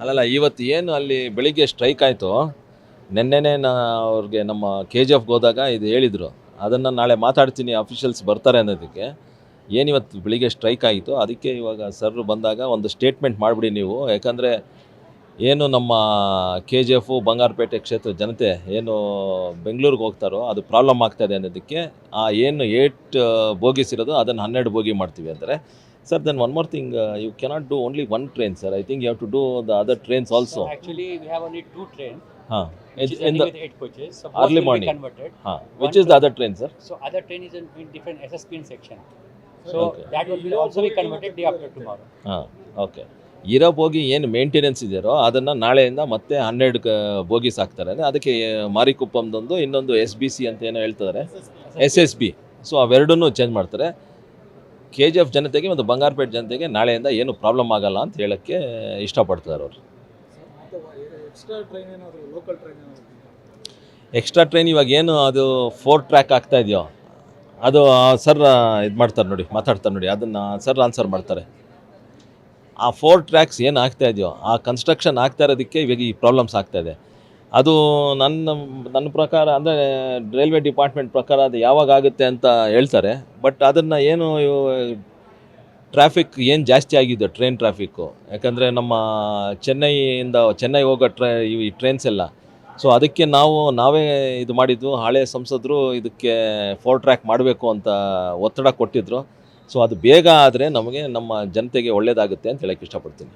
ಅಲ್ಲಲ್ಲ, ಇವತ್ತು ಏನು ಅಲ್ಲಿ ಬೆಳಿಗ್ಗೆ ಸ್ಟ್ರೈಕ್ ಆಯಿತು, ನಿನ್ನೆನೇ ನಾ ಅವ್ರಿಗೆ ನಮ್ಮ ಕೆ ಜಿ ಎಫ್ಗೆ ಹೋದಾಗ ಇದು ಹೇಳಿದರು. ಅದನ್ನು ನಾಳೆ ಮಾತಾಡ್ತೀನಿ ಅಫಿಷಿಯಲ್ಸ್ ಬರ್ತಾರೆ ಅನ್ನೋದಕ್ಕೆ. ಏನಿವತ್ತು ಬೆಳಿಗ್ಗೆ ಸ್ಟ್ರೈಕ್ ಆಯಿತು ಅದಕ್ಕೆ ಇವಾಗ ಸರ್ ಬಂದಾಗ ಒಂದು ಸ್ಟೇಟ್ಮೆಂಟ್ ಮಾಡಿಬಿಡಿ ನೀವು. ಯಾಕಂದರೆ ಏನು ನಮ್ಮ ಕೆ ಜಿ ಎಫು ಬಂಗಾರಪೇಟೆ ಕ್ಷೇತ್ರ ಜನತೆ ಏನು ಬೆಂಗಳೂರಿಗೆ ಹೋಗ್ತಾರೋ, ಅದು ಪ್ರಾಬ್ಲಮ್ ಆಗ್ತಾಯಿದೆ ಅನ್ನೋದಕ್ಕೆ ಆ ಏನು ಏಟ್ ಬೋಗಿಸಿರೋದು ಅದನ್ನು ಹನ್ನೆರಡು ಬೋಗಿ ಮಾಡ್ತೀವಿ sir then one more thing you cannot do only one train sir I think you have to do the other trains also actually we have only two train ಹಾಂ eight coaches early morning converted ಹಾಂ which is the other train sir so other train is in different S S P in section so that will also we converted ಹಾಂ okay ಇರೋ bogie ಏನು maintenance ಇದೆಯೋ ಅದನ್ನು ನಾಳೆಯಿಂದ ಮತ್ತೆ ಹನ್ನೆರಡು bogie ಸಾಕ್ತಾರೆ. ಅಂದರೆ ಅದಕ್ಕೆ ಮಾರಿಕುಪ್ಪಮ್ದೊಂದು ಇನ್ನೊಂದು ಎಸ್ ಬಿ ಸಿ ಅಂತ ಏನೋ ಹೇಳ್ತಾರೆ. ಎಸ್ ಎಸ್ ಬಿ ಸೊ ಅವೆರಡನ್ನೂ ಚೇಂಜ್ ಮಾಡ್ತಾರೆ. ಕೆ ಜಿ ಎಫ್ ಜನತೆಗೆ ಮತ್ತು ಬಂಗಾರಪೇಟೆ ಜನತೆಗೆ ನಾಳೆಯಿಂದ ಏನು ಪ್ರಾಬ್ಲಮ್ ಆಗಲ್ಲ ಅಂತ ಹೇಳೋಕ್ಕೆ ಇಷ್ಟಪಡ್ತಾರೆ ಅವರು. ಎಕ್ಸ್ಟ್ರಾ ಟ್ರೈನ್ ಇವಾಗ ಏನು ಅದು ಫೋರ್ ಟ್ರ್ಯಾಕ್ ಆಗ್ತಾ ಇದೆಯೋ ಅದು ಸರ್ ಇದು ಮಾಡ್ತಾರೆ ನೋಡಿ ಮಾತಾಡ್ತಾರೆ ನೋಡಿ ಅದನ್ನು ಸರ್ ಆನ್ಸರ್ ಮಾಡ್ತಾರೆ. ಆ ಫೋರ್ ಟ್ರ್ಯಾಕ್ಸ್ ಏನು ಆಗ್ತಾ ಇದೆಯೋ ಆ ಕನ್ಸ್ಟ್ರಕ್ಷನ್ ಆಗ್ತಾ ಇರೋದಕ್ಕೆ ಇವಾಗ ಈ ಪ್ರಾಬ್ಲಮ್ಸ್ ಆಗ್ತಾ ಇದೆ. ಅದು ನನ್ನ ನನ್ನ ಪ್ರಕಾರ, ಅಂದರೆ ರೈಲ್ವೆ ಡಿಪಾರ್ಟ್ಮೆಂಟ್ ಪ್ರಕಾರ ಅದು ಯಾವಾಗ ಆಗುತ್ತೆ ಅಂತ ಹೇಳ್ತಾರೆ. ಬಟ್ ಅದನ್ನು ಏನು ಟ್ರಾಫಿಕ್ ಏನು ಜಾಸ್ತಿ ಆಗಿದೆ ಟ್ರೈನ್ ಟ್ರಾಫಿಕ್ಕು ಯಾಕಂದರೆ ನಮ್ಮ ಚೆನ್ನೈಯಿಂದ, ಚೆನ್ನೈ ಹೋಗೋ ಟ್ರೈ, ಈ ಟ್ರೈನ್ಸ್ ಎಲ್ಲ. ಸೊ ಅದಕ್ಕೆ ನಾವು, ನಾವೇ ಇದು ಮಾಡಿದ್ದು, ಹಳೆ ಸಂಸದರು ಇದಕ್ಕೆ ಫೋರ್ ಟ್ರ್ಯಾಕ್ ಮಾಡಬೇಕು ಅಂತ ಒತ್ತಡ ಕೊಟ್ಟಿದ್ದರು ಸೊ ಅದು ಬೇಗ ಆದರೆ ನಮಗೆ, ನಮ್ಮ ಜನತೆಗೆ ಒಳ್ಳೆಯದಾಗುತ್ತೆ ಅಂತ ಹೇಳೋಕ್ಕೆ ಇಷ್ಟಪಡ್ತೀನಿ.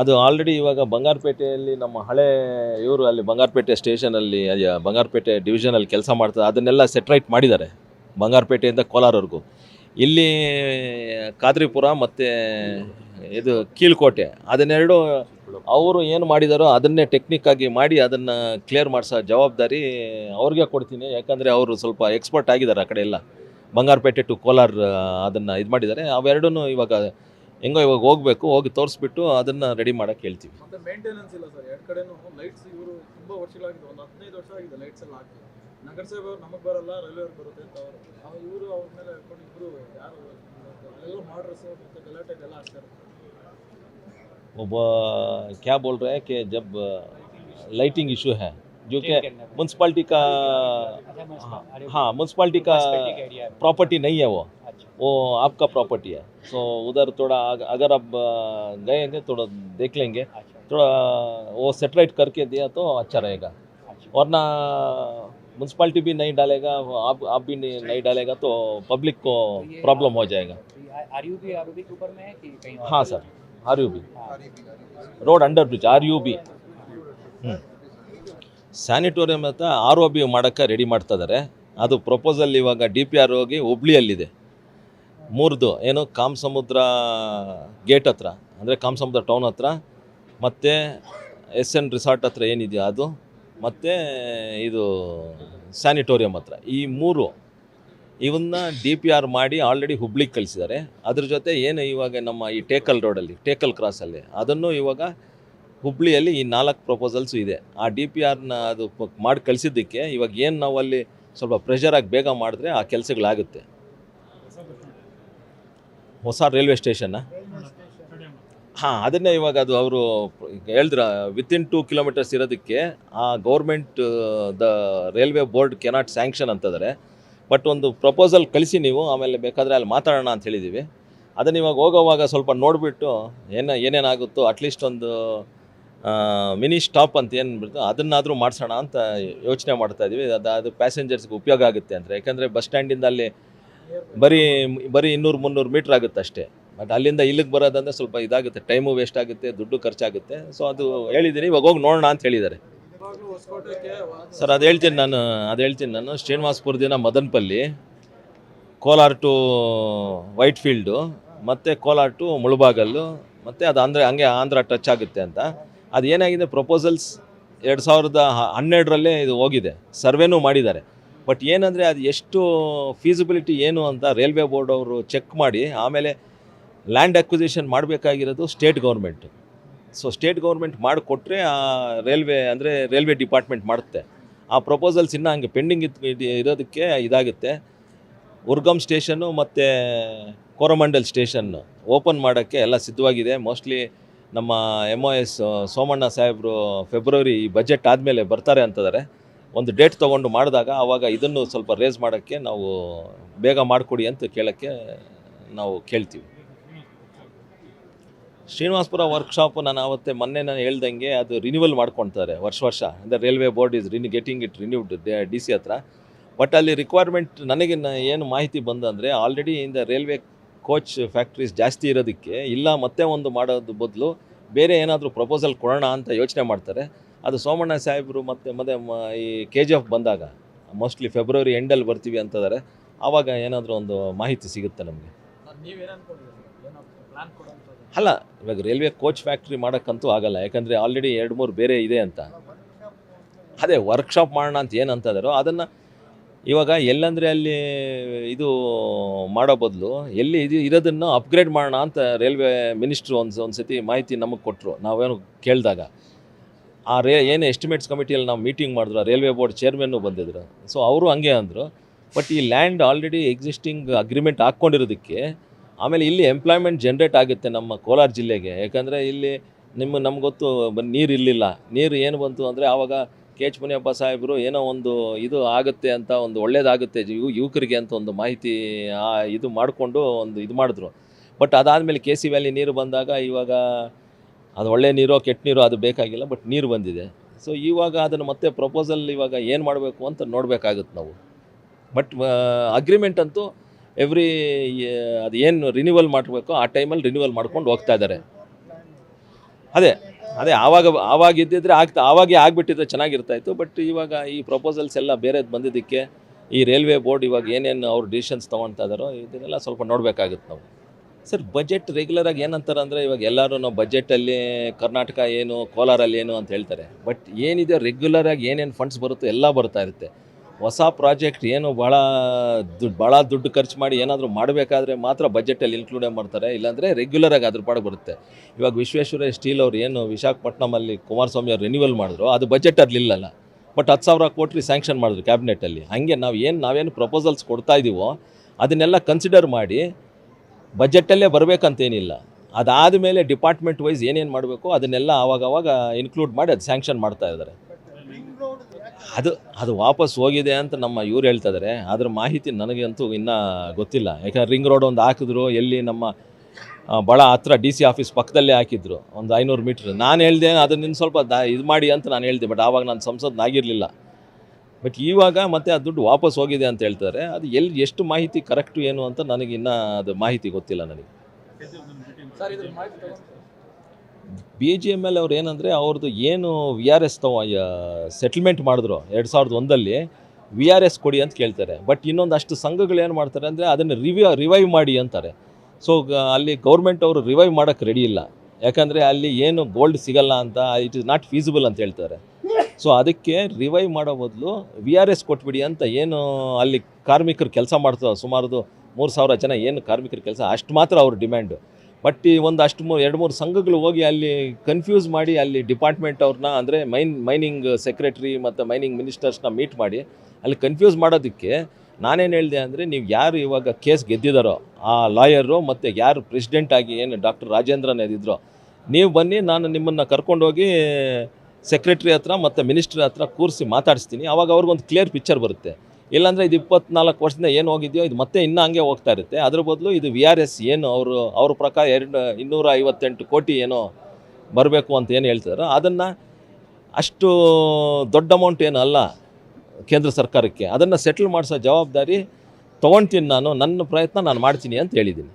ಅದು ಆಲ್ರೆಡಿ ಇವಾಗ ಬಂಗಾರಪೇಟೆಯಲ್ಲಿ ನಮ್ಮ ಹಳೆ ಇವರು ಅಲ್ಲಿ ಬಂಗಾರಪೇಟೆ ಸ್ಟೇಷನಲ್ಲಿ ಬಂಗಾರಪೇಟೆ ಡಿವಿಷನಲ್ಲಿ ಕೆಲಸ ಮಾಡ್ತಾರೆ ಅದನ್ನೆಲ್ಲ ಸೆಟ್ರೈಟ್ ಮಾಡಿದ್ದಾರೆ, ಬಂಗಾರಪೇಟೆಯಿಂದ ಕೋಲಾರವರೆಗೂ. ಇಲ್ಲಿ ಕಾದ್ರಿಪುರ ಮತ್ತು ಇದು ಕೀಳ್ಕೋಟೆ, ಅದನ್ನೆರಡು ಅವರು ಏನು ಮಾಡಿದಾರೋ ಅದನ್ನೇ ಟೆಕ್ನಿಕ್ಕಾಗಿ ಮಾಡಿ ಅದನ್ನು ಕ್ಲಿಯರ್ ಮಾಡಿಸೋ ಜವಾಬ್ದಾರಿ ಅವ್ರಿಗೆ ಕೊಡ್ತೀನಿ. ಯಾಕಂದರೆ ಅವರು ಸ್ವಲ್ಪ ಎಕ್ಸ್ಪರ್ಟ್ ಆಗಿದ್ದಾರೆ ಆ ಕಡೆ ಎಲ್ಲ. ಬಂಗಾರಪೇಟೆ ಟು ಕೋಲಾರ, ಅದನ್ನು ಇದು ಮಾಡಿದ್ದಾರೆ. ಅವೆರಡೂ ಇವಾಗ ಹೆಂಗೋ ಇವಾಗ ಹೋಗ್ಬೇಕು ಹೋಗಿ ತೋರಿಸ್ಬಿಟ್ಟು ಅದನ್ನು ರೆಡಿ ಮಾಡೋಕ್ಕೆ ಹೇಳ್ತೀವಿ. ಮತ್ತೆ ಮೇಂಟೆನೆನ್ಸ್ ಇಲ್ಲ ಸರ್. ಎರಡು ಕಡೆನೂ ಲೈಟ್ಸ್ ಇವರು ತುಂಬ ವರ್ಷಗಳಾಗಿದೆ. ಒಂದು ಹದಿನೈದು ವರ್ಷ ಆಗಿದೆ ಲೈಟ್ಸ್ ಎಲ್ಲ ಹಾಕಿ. ನಗರಸಭೆ ನಮಗೆ ಬರಲ್ಲ ರೈಲ್ವೆ ಅವ್ರಿಗೆ ಬರುತ್ತೆ ಅಂತ ಅವರು. ಇವರು ಅವ್ರ ಮೇಲೆ ಹೇಳ್ಕೊಂಡು ಯಾರು ಯಾರು ಅಲ್ಲೆಲ್ಲ ಸರ್. ಮತ್ತು ಗಲಾಟೆ ಎಲ್ಲ ಆಡ್ತಾರೆ ಒಬ್ಬ ಕ್ಯಾ ಬೋಲ್ ರೇ ಕೆ ಜಬ್ ಲೈಟಿಂಗ್ ಇಶ್ಯೂ ಹೇ? जो कि म्यूनसिपाली का हाँ। म्यूनसिपाली का प्रॉपर्टी नहीं है वो। वो आपका प्रॉपर्टी है। सो उधर थोड़ा अगर आप गएँगे थोड़ा देख लेंगे। थोड़ा वो सेटेलाइट करके दिया तो अच्छा रहेगा। वरना म्यूनसिपाली भी नहीं डालेगा आप आप भी नहीं, नहीं डालेगा तो पब्लिक को प्रॉब्लम हो जाएगा। हाँ sir R U B road under bridge R U B sanatorium ಅಂತ ಆರ್ ಒ ಬಿ ಮಾಡೋಕ್ಕೆ ರೆಡಿ ಮಾಡ್ತಾ ಇದ್ದಾರೆ ಅದು ಪ್ರಪೋಸಲ್ ಇವಾಗ ಡಿ ಪಿ ಆರ್ ಹೋಗಿ ಹುಬ್ಳಿಯಲ್ಲಿದೆ. ಮೂರ್ದು ಏನು ಕಾಮಸಮುದ್ರ ಗೇಟ್ ಹತ್ರ, ಅಂದರೆ ಕಾಮಸಮುದ್ರ ಟೌನ್ ಹತ್ರ, ಮತ್ತು ಎಸ್ ಎನ್ ರಿಸಾರ್ಟ್ ಹತ್ರ ಏನಿದೆಯೋ ಅದು, ಮತ್ತು ಇದು ಸ್ಯಾನಿಟೋರಿಯಂ ಹತ್ರ. ಈ ಮೂರು ಇವನ್ನ ಡಿ ಪಿ ಆರ್ ಮಾಡಿ ಆಲ್ರೆಡಿ ಹುಬ್ಳಿಗೆ ಕಳಿಸಿದ್ದಾರೆ. ಅದ್ರ ಜೊತೆ ಏನು ಇವಾಗ ನಮ್ಮ ಈ ಟೇಕಲ್ ರೋಡಲ್ಲಿ ಟೇಕಲ್ ಕ್ರಾಸಲ್ಲಿ ಅದನ್ನು ಇವಾಗ ಹುಬ್ಳಿಯಲ್ಲಿ ಈ ನಾಲ್ಕು ಪ್ರಪೋಸಲ್ಸು ಇದೆ. ಆ ಡಿ ಪಿ ಆರ್ನ ಅದು ಮಾಡಿ ಕಳಿಸಿದ್ದಕ್ಕೆ ಇವಾಗ ಏನು ನಾವು ಅಲ್ಲಿ ಸ್ವಲ್ಪ ಪ್ರೆಷರಾಗಿ ಬೇಗ ಮಾಡಿದ್ರೆ ಆ ಕೆಲಸಗಳಾಗುತ್ತೆ. ಹೊಸ ರೈಲ್ವೆ ಸ್ಟೇಷನ್ನ ಹಾಂ, ಅದನ್ನೇ ಇವಾಗ ಅದು ಅವರು ಹೇಳಿದ್ರ ವಿತಿನ್ ಟೂ ಕಿಲೋಮೀಟರ್ಸ್ ಇರೋದಕ್ಕೆ ಆ government the railway board cannot sanction ಅಂತಂದರೆ ಬಟ್ ಒಂದು ಪ್ರಪೋಸಲ್ ಕಳಿಸಿ ನೀವು, ಆಮೇಲೆ ಬೇಕಾದರೆ ಅಲ್ಲಿ ಮಾತಾಡೋಣ ಅಂತ ಹೇಳಿದ್ದೀವಿ ಅದನ್ನು ಇವಾಗ ಹೋಗೋವಾಗ ಸ್ವಲ್ಪ ನೋಡಿಬಿಟ್ಟು ಏನು ಏನೇನಾಗುತ್ತೋ ಅಟ್ಲೀಸ್ಟ್ ಒಂದು ಮಿನಿ ಸ್ಟಾಪ್ ಅಂತ ಏನು ಬಿಡ್ತು ಅದನ್ನಾದರೂ ಮಾಡಿಸೋಣ ಅಂತ ಯೋಚನೆ ಮಾಡ್ತಾ ಇದ್ದೀವಿ ಅದು ಅದು ಪ್ಯಾಸೆಂಜರ್ಸ್ಗೆ ಉಪಯೋಗ ಆಗುತ್ತೆ ಅಂದರೆ. ಯಾಕಂದರೆ ಬಸ್ ಸ್ಟ್ಯಾಂಡಿಂದ ಅಲ್ಲಿ ಬರೀ ಬರೀ ಇನ್ನೂರು, ಮುನ್ನೂರು ಮೀಟ್ರ್ ಆಗುತ್ತೆ ಅಷ್ಟೇ. ಬಟ್ ಅಲ್ಲಿಂದ ಇಲ್ಲಿಗೆ ಬರೋದಂದ್ರೆ ಸ್ವಲ್ಪ ಇದಾಗುತ್ತೆ. ಟೈಮು ವೇಸ್ಟ್ ಆಗುತ್ತೆ, ದುಡ್ಡು ಖರ್ಚಾಗುತ್ತೆ. ಸೊ ಅದು ಹೇಳಿದ್ದೀನಿ ಇವಾಗ ಹೋಗಿ ನೋಡೋಣ ಅಂತ ಹೇಳಿದ್ದಾರೆ. ಸರ್ ಅದು ಹೇಳ್ತೀನಿ ನಾನು, ಅದು ಹೇಳ್ತೀನಿ ನಾನು. ಶ್ರೀನಿವಾಸಪುರದಿಂದ Madanapalli, Kolar to Whitefield ಮತ್ತು ಕೋಲಾರ ಟು ಮುಳುಬಾಗಲ್ಲು, ಮತ್ತು ಅದು ಅಂದರೆ ಹಂಗೆ ಆಂಧ್ರ ಟಚ್ ಆಗುತ್ತೆ ಅಂತ. ಅದು ಏನಾಗಿದೆ ಪ್ರಪೋಸಲ್ಸ್ ಎರಡು ಸಾವಿರದ ಹನ್ನೆರಡರಲ್ಲೇ ಇದು ಹೋಗಿದೆ. ಸರ್ವೆನೂ ಮಾಡಿದ್ದಾರೆ. ಬಟ್ ಏನಂದರೆ ಅದು ಎಷ್ಟು ಫೀಸಿಬಿಲಿಟಿ ಏನು ಅಂತ ರೈಲ್ವೆ ಬೋರ್ಡ್ ಅವರು ಚೆಕ್ ಮಾಡಿ, ಆಮೇಲೆ ಲ್ಯಾಂಡ್ ಅಕ್ವಿಸಿಷನ್ ಮಾಡಬೇಕಾಗಿರೋದು state government so state government ಮಾಡಿಕೊಟ್ರೆ ಆ ರೈಲ್ವೆ ಅಂದರೆ ರೈಲ್ವೆ ಡಿಪಾರ್ಟ್ಮೆಂಟ್ ಮಾಡುತ್ತೆ. ಆ ಪ್ರಪೋಸಲ್ಸ್ ಇನ್ನೂ ಹಂಗೆ ಪೆಂಡಿಂಗ್ ಇತ್ತು ಇರೋದಕ್ಕೆ ಇದಾಗುತ್ತೆ. ಉರ್ಗಮ್ ಸ್ಟೇಷನ್ನು ಮತ್ತು ಕೋರಮಂಡಲ್ ಸ್ಟೇಷನ್ನು ಓಪನ್ ಮಾಡೋಕ್ಕೆ ಎಲ್ಲ ಸಿದ್ಧವಾಗಿದೆ. ಮೋಸ್ಟ್ಲಿ ನಮ್ಮ ಎಂ ಒ ಎಸ್ ಸೋಮಣ್ಣ ಸಾಹೇಬರು ಫೆಬ್ರವರಿ ಈ ಬಜೆಟ್ ಆದಮೇಲೆ ಬರ್ತಾರೆ ಅಂತಂದರೆ. ಒಂದು ಡೇಟ್ ತೊಗೊಂಡು ಮಾಡಿದಾಗ ಆವಾಗ ಇದನ್ನು ಸ್ವಲ್ಪ ರೇಸ್ ಮಾಡೋಕ್ಕೆ ನಾವು ಬೇಗ ಮಾಡಿಕೊಡಿ ಅಂತ ಕೇಳೋಕ್ಕೆ ನಾವು ಕೇಳ್ತೀವಿ. ಶ್ರೀನಿವಾಸಪುರ ವರ್ಕ್ಶಾಪು ನಾನು ಆವತ್ತೆ ಮೊನ್ನೆ ನಾನು ಹೇಳ್ದಂಗೆ ಅದು ರಿನ್ಯೂವಲ್ ಮಾಡ್ಕೊತಾರೆ ವರ್ಷ ವರ್ಷ. ಅಂದರೆ railway board is renew getting it renewed D C ಹತ್ರ. ಬಟ್ ಅಲ್ಲಿ ರಿಕ್ವೈರ್ಮೆಂಟ್ ನನಗೆ ಏನು ಮಾಹಿತಿ ಬಂದಂದರೆ ಆಲ್ರೆಡಿ ಇಂದ ರೈಲ್ವೆ ಕೋಚ್ ಫ್ಯಾಕ್ಟ್ರೀಸ್ ಜಾಸ್ತಿ ಇರೋದಕ್ಕೆ ಇಲ್ಲ ಮತ್ತೆ ಒಂದು ಮಾಡೋದು ಬದಲು ಬೇರೆ ಏನಾದರೂ ಪ್ರಪೋಸಲ್ ಕೊಡೋಣ ಅಂತ ಯೋಚನೆ ಮಾಡ್ತಾರೆ. ಅದು ಸೋಮಣ್ಣ ಸಾಹೇಬರು ಮತ್ತು ಮತ್ತೆ ಈ ಕೆ ಜಿ ಎಫ್ ಬಂದಾಗ ಮೋಸ್ಟ್ಲಿ ಫೆಬ್ರವರಿ ಎಂಡಲ್ಲಿ ಬರ್ತೀವಿ ಅಂತಂದರೆ ಆವಾಗ ಏನಾದರೂ ಒಂದು ಮಾಹಿತಿ ಸಿಗುತ್ತೆ ನಮಗೆ. ಅಲ್ಲ ಇವಾಗ ರೈಲ್ವೆ ಕೋಚ್ ಫ್ಯಾಕ್ಟ್ರಿ ಮಾಡೋಕ್ಕಂತೂ ಆಗಲ್ಲ. ಯಾಕಂದರೆ ಆಲ್ರೆಡಿ ಎರಡು ಮೂರು ಬೇರೆ ಇದೆ ಅಂತ. ಅದೇ ವರ್ಕ್ಶಾಪ್ ಮಾಡೋಣ ಅಂತ ಏನು ಅಂತದಾರೋ ಅದನ್ನು ಇವಾಗ ಎಲ್ಲಂದರೆ ಅಲ್ಲಿ ಇದು ಮಾಡೋ ಬದಲು ಎಲ್ಲಿ ಇದು ಇರೋದನ್ನು ಅಪ್ಗ್ರೇಡ್ ಮಾಡೋಣ ಅಂತ ರೈಲ್ವೆ ಮಿನಿಸ್ಟ್ರು ಒಂದು ಒಂದು ಸತಿ ಮಾಹಿತಿ ನಮಗೆ ಕೊಟ್ಟರು ನಾವೇನು ಕೇಳಿದಾಗ. ಆ ರೇ, ಏನು ಎಸ್ಟಿಮೇಟ್ಸ್ ಕಮಿಟಿಯಲ್ಲಿ ನಾವು ಮೀಟಿಂಗ್ ಮಾಡಿದ್ರು ರೈಲ್ವೆ ಬೋರ್ಡ್ ಚೇರ್ಮನ್ನು ಬಂದಿದ್ರು. ಸೊ ಅವರು ಹಂಗೆ ಅಂದರು. ಬಟ್ ಈ ಲ್ಯಾಂಡ್ ಆಲ್ರೆಡಿ ಎಕ್ಸಿಸ್ಟಿಂಗ್ ಅಗ್ರಿಮೆಂಟ್ ಹಾಕ್ಕೊಂಡಿರೋದಕ್ಕೆ ಆಮೇಲೆ ಇಲ್ಲಿ ಎಂಪ್ಲಾಯ್ಮೆಂಟ್ ಜನ್ರೇಟ್ ಆಗುತ್ತೆ ನಮ್ಮ ಕೋಲಾರ ಜಿಲ್ಲೆಗೆ. ಯಾಕಂದರೆ ಇಲ್ಲಿ ನಿಮ್ಮ ನಮ್ಗೊತ್ತು ನೀರು ಇರಲಿಲ್ಲ. ನೀರು ಏನು ಬಂತು ಅಂದರೆ ಆವಾಗ ಕೆ ಎಚ್ ಮುನಿಯಪ್ಪ ಸಾಹೇಬರು ಏನೋ ಒಂದು ಇದು ಆಗುತ್ತೆ ಅಂತ, ಒಂದು ಒಳ್ಳೇದಾಗುತ್ತೆ ಯು ಯುವಕರಿಗೆ ಅಂತ ಒಂದು ಮಾಹಿತಿ ಇದು ಮಾಡಿಕೊಂಡು ಒಂದು ಇದು ಮಾಡಿದ್ರು. ಬಟ್ ಅದಾದಮೇಲೆ ಕೆ ಸಿ ವ್ಯಾಲಿ ನೀರು ಬಂದಾಗ ಇವಾಗ ಅದು ಒಳ್ಳೆ ನೀರೋ, ಕೆಟ್ಟ ನೀರು ಅದು ಬೇಕಾಗಿಲ್ಲ ಬಟ್ ನೀರು ಬಂದಿದೆ. ಸೊ ಇವಾಗ ಅದನ್ನು ಮತ್ತೆ ಪ್ರಪೋಸಲ್ ಇವಾಗ ಏನು ಮಾಡಬೇಕು ಅಂತ ನೋಡಬೇಕಾಗುತ್ತೆ ನಾವು. ಬಟ್ ಅಗ್ರಿಮೆಂಟ್ ಅಂತೂ ಎವ್ರಿ ಅದು ಏನು ರಿನ್ಯೂವಲ್ ಮಾಡಬೇಕು, ಆ ಟೈಮಲ್ಲಿ ರಿನ್ಯೂವಲ್ ಮಾಡ್ಕೊಂಡು ಹೋಗ್ತಾ ಇದ್ದಾರೆ. ಅದೇ. ಅದೇ ಆವಾಗ ಆವಾಗ ಇದ್ದಿದ್ರೆ ಆಗ್ತಾ, ಆವಾಗೇ ಆಗಿಬಿಟ್ಟಿದ್ರೆ ಚೆನ್ನಾಗಿರ್ತಾ ಇತ್ತು. ಬಟ್ ಇವಾಗ ಈ ಪ್ರಪೋಸಲ್ಸ್ ಎಲ್ಲ ಬೇರೆದು ಬಂದಿದ್ದಕ್ಕೆ ಈ ರೈಲ್ವೆ ಬೋರ್ಡ್ ಇವಾಗ ಏನೇನು ಅವ್ರು ಡಿಸಿಷನ್ಸ್ ತೊಗೊಳ್ತಾ ಇದ್ದಾರೋ ಇದನ್ನೆಲ್ಲ ಸ್ವಲ್ಪ ನೋಡಬೇಕಾಗುತ್ತೆ ನಾವು. ಸರ್ ಬಜೆಟ್ ರೆಗ್ಯುಲರಾಗಿ ಏನಂತಾರೆ ಅಂದರೆ ಇವಾಗ ಎಲ್ಲರೂ ನಾವು ಬಜೆಟಲ್ಲಿ ಕರ್ನಾಟಕ ಏನು, ಕೋಲಾರಲ್ಲಿ ಏನು ಅಂತ ಹೇಳ್ತಾರೆ. ಬಟ್ ಏನಿದೆ ರೆಗ್ಯುಲರಾಗಿ ಏನೇನು ಫಂಡ್ಸ್ ಬರುತ್ತೋ ಎಲ್ಲ ಬರ್ತಾ ಇರುತ್ತೆ. ಹೊಸ ಪ್ರಾಜೆಕ್ಟ್ ಏನು ಭಾಳ ದುಡ್ಡು ಭಾಳ ದುಡ್ಡು ಖರ್ಚು ಮಾಡಿ ಏನಾದರೂ ಮಾಡಬೇಕಾದ್ರೆ ಮಾತ್ರ ಬಜೆಟಲ್ಲಿ ಇನ್ಕ್ಲೂಡೇ ಮಾಡ್ತಾರೆ. ಇಲ್ಲಾಂದರೆ ರೆಗ್ಯುಲರಾಗಿ ಅದ್ರ ಪಾಡು ಬರುತ್ತೆ. ಇವಾಗ ವಿಶ್ವೇಶ್ವರಯ್ಯ ಸ್ಟೀಲ್ ಅವ್ರು ಏನು ವಿಶಾಖಪಟ್ಟಣಮಲ್ಲಿ ಕುಮಾರಸ್ವಾಮಿ ಅವ್ರು ರಿನ್ಯೂವಲ್ ಮಾಡಿದ್ರು, ಅದು ಬಜೆಟ್ ಅಲ್ಲಿಲ್ಲಲ್ಲ ಬಟ್ ಹತ್ತು ಸಾವಿರ ಕೋಟಿ ಸ್ಯಾಂಕ್ಷನ್ ಮಾಡಿದ್ರು ಕ್ಯಾಬಿನೆಟಲ್ಲಿ ಹಾಗೆ ನಾವು ಏನು, ನಾವೇನು ಪ್ರಪೋಸಲ್ಸ್ ಕೊಡ್ತಾ ಇದ್ದೀವೋ ಅದನ್ನೆಲ್ಲ ಕನ್ಸಿಡರ್ ಮಾಡಿ ಬಜೆಟಲ್ಲೇ ಬರಬೇಕಂತೇನಿಲ್ಲ. ಅದಾದ ಮೇಲೆ ಡಿಪಾರ್ಟ್ಮೆಂಟ್ ವೈಸ್ ಏನೇನು ಮಾಡಬೇಕು ಅದನ್ನೆಲ್ಲ ಆವಾಗವಾಗ ಇನ್ಕ್ಲೂಡ್ ಮಾಡಿ ಅದು ಸ್ಯಾಂಕ್ಷನ್ ಮಾಡ್ತಾ ಇದ್ದಾರೆ ಅದು ಅದು ವಾಪಸ್ ಹೋಗಿದೆ ಅಂತ ನಮ್ಮ ಇವ್ರು ಹೇಳ್ತಾ ಇದ್ದಾರೆ ಅದ್ರ ಮಾಹಿತಿ ನನಗಂತೂ ಇನ್ನೂ ಗೊತ್ತಿಲ್ಲ. ಯಾಕಂದ್ರೆ ರಿಂಗ್ ರೋಡ್ ಒಂದು ಹಾಕಿದ್ರು, ಎಲ್ಲಿ ನಮ್ಮ ಭಾಳ ಹತ್ರ ಡಿ ಸಿ ಆಫೀಸ್ ಪಕ್ಕದಲ್ಲೇ ಹಾಕಿದ್ರು. ಒಂದು ಐನೂರು ಮೀಟ್ರ್ ನಾನು ಹೇಳ್ದೆ, ಅದನ್ನ ಸ್ವಲ್ಪ ದ, ಇದು ಮಾಡಿ ಅಂತ ನಾನು ಹೇಳ್ದೆ ಬಟ್ ಆವಾಗ ನಾನು ಸಂಸದನಾಗಿರಲಿಲ್ಲ ಬಟ್ ಇವಾಗ ಮತ್ತೆ ಆ ದುಡ್ಡು ವಾಪಸ್ ಹೋಗಿದೆ ಅಂತ ಹೇಳ್ತಾರೆ ಅದು ಎಲ್ಲಿ, ಎಷ್ಟು ಮಾಹಿತಿ ಕರೆಕ್ಟು ಏನು ಅಂತ ನನಗೆ ಇನ್ನೂ ಅದು ಮಾಹಿತಿ ಗೊತ್ತಿಲ್ಲ ನನಗೆ ಸರ್ ಇದ್ರ ಮಾಹಿತಿ ತಗೊಂಡು ಬಿ ಜಿ ಎಂ ಎಲ್ ಅವ್ರು ಏನಂದರೆ ಅವ್ರದ್ದು ಏನು ವಿ ಆರ್ ಎಸ್ ತಗೋ ಸೆಟ್ಲ್ಮೆಂಟ್ ಮಾಡಿದ್ರು ಎರಡು ಸಾವಿರದ ಒಂದಲ್ಲಿ ವಿ ಆರ್ ಎಸ್ ಕೊಡಿ ಅಂತ ಕೇಳ್ತಾರೆ. ಬಟ್ ಇನ್ನೊಂದಷ್ಟು ಸಂಘಗಳು ಏನು ಮಾಡ್ತಾರೆ ಅಂದರೆ ಅದನ್ನು ರಿವ್ಯೂ ರಿವೈವ್ ಮಾಡಿ ಅಂತಾರೆ. ಸೊ ಅಲ್ಲಿ ಗೌರ್ಮೆಂಟ್ ಅವರು ರಿವೈವ್ ಮಾಡೋಕ್ಕೆ ರೆಡಿ ಇಲ್ಲ. ಯಾಕಂದರೆ ಅಲ್ಲಿ ಏನು ಗೋಲ್ಡ್ ಸಿಗಲ್ಲ ಅಂತ ಇಟ್ ಇಸ್ ನಾಟ್ ಫೀಸಿಬಲ್ ಅಂತ ಹೇಳ್ತಾರೆ. ಸೊ ಅದಕ್ಕೆ ರಿವೈವ್ ಮಾಡೋ ಬದಲು ವಿ ಆರ್ ಎಸ್ ಕೊಟ್ಬಿಡಿ ಅಂತ ಏನು ಅಲ್ಲಿ ಕಾರ್ಮಿಕರು ಕೆಲಸ ಮಾಡ್ತಾರೆ ಸುಮಾರು ಮೂರು ಸಾವಿರ ಜನ ಏನು ಕಾರ್ಮಿಕರ ಕೆಲಸ, ಅಷ್ಟು ಮಾತ್ರ ಅವ್ರ ಡಿಮ್ಯಾಂಡು ಬಟ್ ಈ ಒಂದು ಅಷ್ಟು ಮೂರು ಎರಡು ಮೂರು ಸಂಘಗಳು ಹೋಗಿ ಅಲ್ಲಿ ಕನ್ಫ್ಯೂಸ್ ಮಾಡಿ ಅಲ್ಲಿ ಡಿಪಾರ್ಟ್ಮೆಂಟ್ ಅವ್ರನ್ನ ಅಂದರೆ ಮೈನ್ ಮೈನಿಂಗ್ ಸೆಕ್ರೆಟ್ರಿ ಮತ್ತು ಮೈನಿಂಗ್ ಮಿನಿಸ್ಟರ್ಸ್ನ ಮೀಟ್ ಮಾಡಿ ಅಲ್ಲಿ ಕನ್ಫ್ಯೂಸ್ ಮಾಡೋದಕ್ಕೆ ನಾನೇನು ಹೇಳಿದೆ ಅಂದರೆ ನೀವು ಯಾರು ಇವಾಗ ಕೇಸ್ ಗೆದ್ದಿದ್ದಾರೋ ಆ ಲಾಯರು ಮತ್ತು ಯಾರು ಪ್ರೆಸಿಡೆಂಟ್ ಆಗಿ ಏನು ಡಾಕ್ಟರ್ ರಾಜೇಂದ್ರನ್ ಇದ್ದಿದ್ರೋ ನೀವು ಬನ್ನಿ, ನಾನು ನಿಮ್ಮನ್ನು ಕರ್ಕೊಂಡೋಗಿ ಸೆಕ್ರೆಟ್ರಿ ಹತ್ರ ಮತ್ತು ಮಿನಿಸ್ಟ್ರ್ ಹತ್ರ ಕೂರಿಸಿ ಮಾತಾಡಿಸ್ತೀನಿ. ಆವಾಗ ಅವ್ರಿಗೊಂದು ಕ್ಲಿಯರ್ ಪಿಕ್ಚರ್ ಬರುತ್ತೆ. ಇಲ್ಲಾಂದರೆ ಇದು ಇಪ್ಪತ್ನಾಲ್ಕು ವರ್ಷದಿಂದ ಏನು ಹೋಗಿದೆಯೋ ಇದು ಮತ್ತೆ ಇನ್ನೂ ಹಂಗೆ ಹೋಗ್ತಾ ಇರುತ್ತೆ. ಅದ್ರ ಬದಲು ಇದು ವಿ ಆರ್ ಎಸ್ ಏನು ಅವರು, ಅವ್ರ ಪ್ರಕಾರ ಎರಡು, ಇನ್ನೂರ ಐವತ್ತೆಂಟು ಕೋಟಿ ಏನೋ ಬರಬೇಕು ಅಂತ ಏನು ಹೇಳ್ತಿದಾರೋ ಅದನ್ನು ಅಷ್ಟು ದೊಡ್ಡ ಅಮೌಂಟ್ ಏನು ಅಲ್ಲ ಕೇಂದ್ರ ಸರ್ಕಾರಕ್ಕೆ. ಅದನ್ನು ಸೆಟ್ಲ್ ಮಾಡಿಸೋ ಜವಾಬ್ದಾರಿ ತೊಗೊಳ್ತೀನಿ ನಾನು, ನನ್ನ ಪ್ರಯತ್ನ ನಾನು ಮಾಡ್ತೀನಿ ಅಂತ ಹೇಳಿದ್ದೀನಿ.